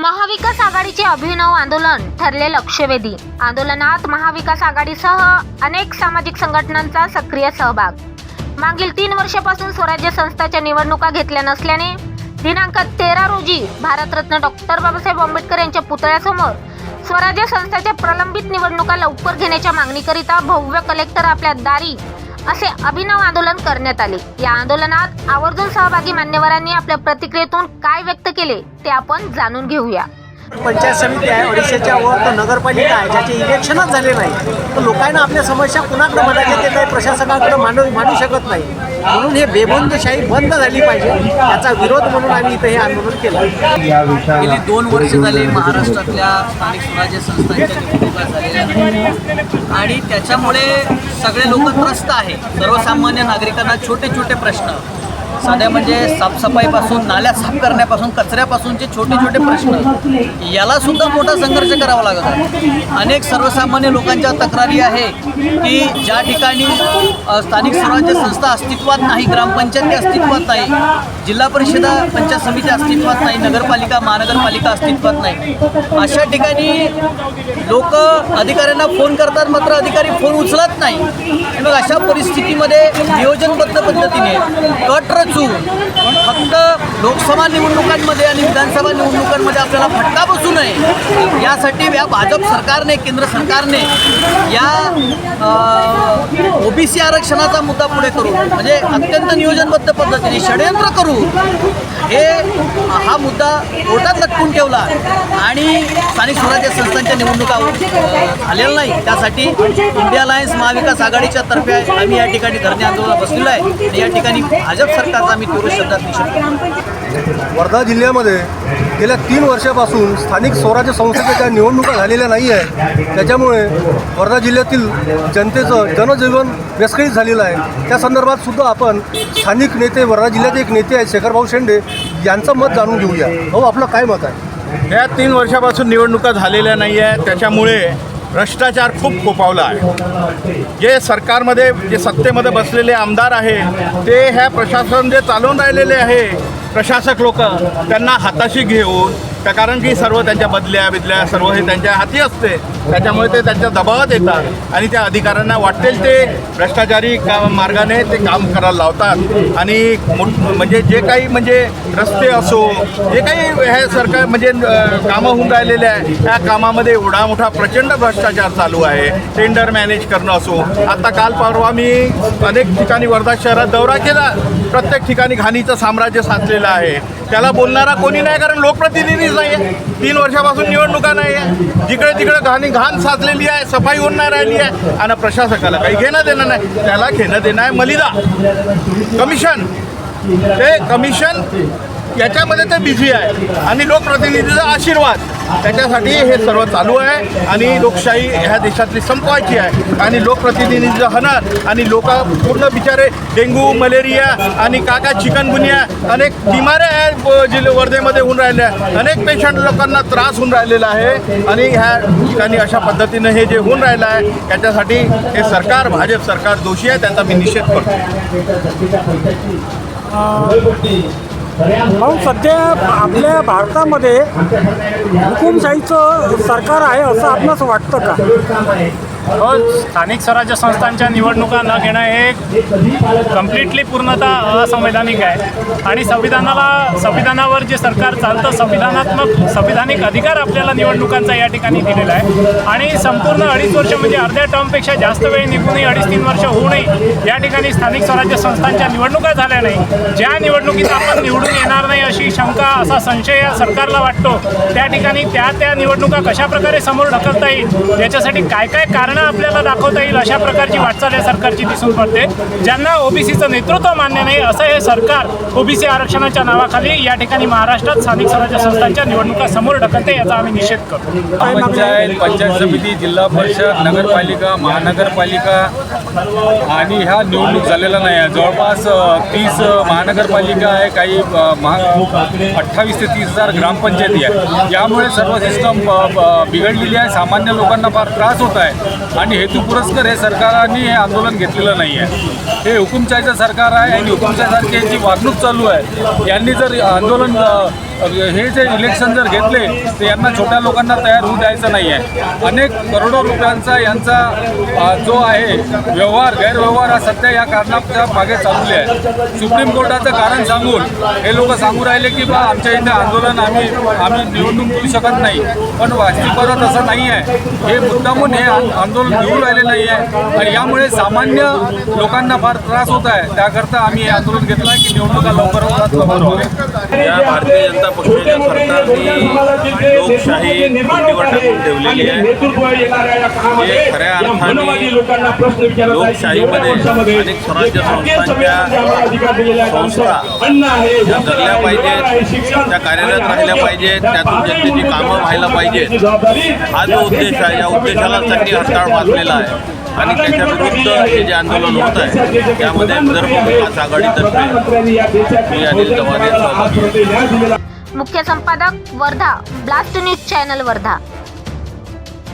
महाविकास आघाडीचे अभिनव आंदोलन ठरले लक्षवेधी. आंदोलनात महाविकास आघाडीसह अनेक सामाजिक संघटनांचा सक्रिय सहभाग. मागील तीन वर्षापासून स्वराज्य संस्थाच्या निवडणुका घेतल्या नसल्याने दिनांक तेरा रोजी भारतरत्न डॉक्टर बाबासाहेब आंबेडकर यांच्या पुतळ्यासमोर स्वराज्य संस्थाच्या प्रलंबित निवडणुका लवकर घेण्याच्या मागणीकरिता भव्य कलेक्टर आपल्या दारी असे अभिनव आंदोलन करण्यात आले. या आंदोलनात आवर्जून सहभागी मान्यवरांनी आपल्या प्रतिक्रियेतून काय व्यक्त केले ते आपण जाणून घेऊया. पंचायत समिती आहे ओडिशाच्या वर तर नगरपालिका आहे ज्याचे इलेक्शनच झाले नाही. तर लोकांना आपल्या समस्या कुणाकडे म्हणायचे ते काही प्रशासनाकडे मांडू मांडू शकत नाही. म्हणून हे बेबंदशाही बंद झाली पाहिजे याचा विरोध म्हणून आम्ही इथे हे आंदोलन केलं. गेली दोन वर्ष झाली महाराष्ट्रातल्या स्थानिक स्वराज्य संस्थांच्या निवडणुका झालेल्या आणि त्याच्यामुळे सगळे लोक त्रस्त आहे सर्वसामान्य नागरिकांना छोटे छोटे प्रश्न. साध्या म्हणजे साफसफाईपासून नाल्या साफ करण्यापासून कचऱ्यापासूनचे छोटे छोटे प्रश्न. याला सुद्धा मोठा संघर्ष करावा लागत आहे. अनेक सर्वसामान्य लोकांच्या तक्रारी आहे की ज्या ठिकाणी स्थानिक स्वराज्य संस्था अस्तित्वात नाही ग्रामपंचायती अस्तित्वात नाही जिल्हा परिषदा पंचायत समिती अस्तित्वात नाही नगरपालिका महानगरपालिका अस्तित्वात नाही. अशा ठिकाणी लोक अधिकाऱ्यांना फोन करतात मात्र अधिकारी फोन उचलत नाही. मग अशा परिस्थितीमध्ये नियोजनबद्ध पद्धतीने कट रचून फक्त लोकसभा निवडणुकांमध्ये आणि विधानसभा निवडणुकांमध्ये आपल्याला फटका बसू नये. यासाठी या भाजप सरकारने केंद्र सरकारने या ओबीसी आरक्षणाचा मुद्दा पुढे करू. म्हणजे अत्यंत नियोजनबद्ध पद्धतीने षडयंत्र करू. हे हा मुद्दा कोर्टात लटकून ठेवला आणि स्थानिक स्वराज्य संस्थांच्या निवडणुका अ, झालेल्या नाही. त्यासाठी इंडिया अलायन्स महाविकास आघाडीच्या तर्फे आम्ही या ठिकाणी धरणे आंदोलन बसलेलो आहे. आणि या ठिकाणी भाजप सरकार सरकारचा आम्ही तीव्र शब्दात निषेध करतो वर्धा जिल्ह्यामध्ये गेल्या तीन वर्षापासून स्थानिक स्वराज्य संस्थेच्या ज्या निवडणुका झालेल्या नाही आहे त्याच्यामुळे वर्धा जिल्ह्यातील जनतेचं जनजीवन विस्कळीत झालेलं आहे. त्या संदर्भात सुद्धा आपण स्थानिक नेते वर्धा जिल्ह्याचे एक नेते आहेत शेखरभाऊ शेंडे यांचं मत जाणून घेऊया. भाऊ आपलं काय मत आहे? या तीन वर्षापासून निवडणुका झालेल्या नाही आहे त्याच्यामुळे भ्रष्टाचार खूप खोपावला आहे. जे सरकारमध्ये जे सत्तेमध्ये बसलेले आमदार आहे ते ह्या प्रशासन जे चालवून राहिलेले आहे प्रशासक लोक त्यांना हाताशी घेऊन त्या कारण की सर्व त्यांच्या बदल्या बिदल्या सर्व हे त्यांच्या हाती असते. त्याच्यामुळे ते त्यांच्या दबावात येतात. आणि त्या अधिकाऱ्यांना वाटेल ते भ्रष्टाचारी का मार्गाने ते काम करायला लावतात. आणि म्हणजे जे काही म्हणजे रस्ते असो जे काही हे सरकार म्हणजे कामं होऊन राहिलेले आहे त्या कामामध्ये एवढा मोठा प्रचंड भ्रष्टाचार चालू आहे. टेंडर मॅनेज करणं असो आता काल परवा मी अनेक ठिकाणी वर्धा शहरात दौरा केला. प्रत्येक ठिकाणी घाणीचं साम्राज्य साचलेलं आहे. त्याला बोलणारा कोणी नाही कारण लोकप्रतिनिधीच नाही आहे तीन वर्षापासून निवडणुका नाही आहे जिकडे तिकडे घाणी घाण साचलेली आहे सफाई होऊन नाही राहिली आहे आणि प्रशासकाला काही घेणं देणं नाही. त्याला घेणं देणं आहे मलिदा. कमिशन. ते कमिशन याच्यामध्ये ते बिझी आहे. आणि लोकप्रतिनिधीचा आशीर्वाद. त्याच्यासाठी हे सर्व चालू आहे. आणि लोकशाही ह्या देशातली संपवायची आहे. आणि लोकप्रतिनिधीचं हनर आणि लोक पूर्ण बिचारे डेंग्यू मलेरिया आणि काका चिकनगुनिया अनेक बिमाऱ्या आहेत जिल्हा वर्धेमध्ये होऊन राहिल्या अनेक पेशंट लोकांना त्रास होऊन राहिलेला आहे. आणि ह्या ठिकाणी अशा पद्धतीनं हे जे होऊन राहिलं आहे याच्यासाठी हे सरकार भाजप सरकार दोषी आहे त्यांचा मी निषेध करतो. भाऊ सध्या आपल्या भारतामध्ये हुकुमशाहीचं सरकार आहे असं आपणास वाटतं का? हो स्थानिक स्वराज्य संस्थांच्या निवडणुका न घेणं हे कम्प्लिटली पूर्णतः असंवैधानिक आहे. आणि संविधानाला संविधानावर जे सरकार चालतं संविधानात्मक संविधानिक अधिकार आपल्याला निवडणुकांचा या ठिकाणी दिलेला आहे. आणि संपूर्ण अडीच वर्ष म्हणजे अर्ध्या टर्मपेक्षा जास्त वेळ निघूनही अडीच तीन वर्ष होऊनही या ठिकाणी स्थानिक स्वराज्य संस्थांच्या निवडणुका झाल्या नाही. ज्या निवडणुकीत आपण निवडून येणार नाही अशी शंका असा संशय या सरकारला वाटतो त्या ठिकाणी त्या त्या निवडणुका कशा प्रकारे समोर ढकलता येईल याच्यासाठी काय काय कारण आपल्याला दाखवता येईल अशा प्रकारची वाटचाल या सरकारची दिसून पडते. ज्यांना ओबीसीचं नेतृत्व मान्य नाही असं हे सरकार ओबीसी आरक्षणाच्या नावाखाली या ठिकाणी महाराष्ट्रात स्थानिक स्वराज्य संस्थांच्या निवडणुका समोर ढकलते याचा आम्ही निषेध करतो. पंचायत पंचायत समिती जिल्हा परिषद नगरपालिका महानगरपालिका आणि ह्या निवडणूक झालेल्या नाही आहे जवळपास तीस महानगरपालिका आहे काही महा अठ्ठावीस ते तीस हजार ग्रामपंचायती आहे यामुळे सर्व सिस्टम बिघडलेली आहे. सामान्य लोकांना फार त्रास होत आहे. आणि हेतू पुरस्कर हे सरकाराने हे आंदोलन घेतलेलं नाही आहे. हे हुकुमशाहीचं सरकार आहे आणि हुकुमशाहीसारखी यांची वागणूक चालू आहे. यांनी जर आंदोलन हे जे इलेक्शन जर घेतले तर यांना छोट्या लोकांना तयार होऊ द्यायचं नाही आहे. अनेक करोडो रुपयांचा यांचा जो आहे व्यवहार गैरव्यवहार हा सध्या या कारणाच्या मागे चालवले आहे. सुप्रीम कोर्टाचं कारण सांगून हे लोक सांगू राहिले की बा आमच्या इथे आंदोलन आम्ही आम्ही निवडणूक घेऊ शकत नाही. पण वास्तविकता तसं नाही आहे. हे मुद्दामून हे आंदोलन घेऊन राहिले नाही आहे आणि यामुळे सामान्य लोकांना फार त्रास होत आहे. त्याकरता आम्ही हे आंदोलन घेतलं आहे की निवडणुका लवकर होतात लवकर या भारतीय जनता पक्षाच्या सरकारने लोकशाही मुठीवर ठेवलेली आहे. हे खऱ्या अर्थाने लोकशाहीमध्ये अनेक स्वराज्य संस्थांच्या संस्था त्या जगल्या पाहिजेत त्या कार्यरत राहिल्या पाहिजेत त्यातून जनतेची कामं व्हायला पाहिजेत. हा जो उद्देश आहे या उद्देशाला त्यांनी हरताळ वाचलेला आहे. आणि त्याच्या विरुद्ध हे जे आंदोलन होत आहे त्यामध्ये विदर्भ विकास आघाडीतर्फे मी अनिल चव्हाण मुख्य संपादक Wardha blast news channel Wardha.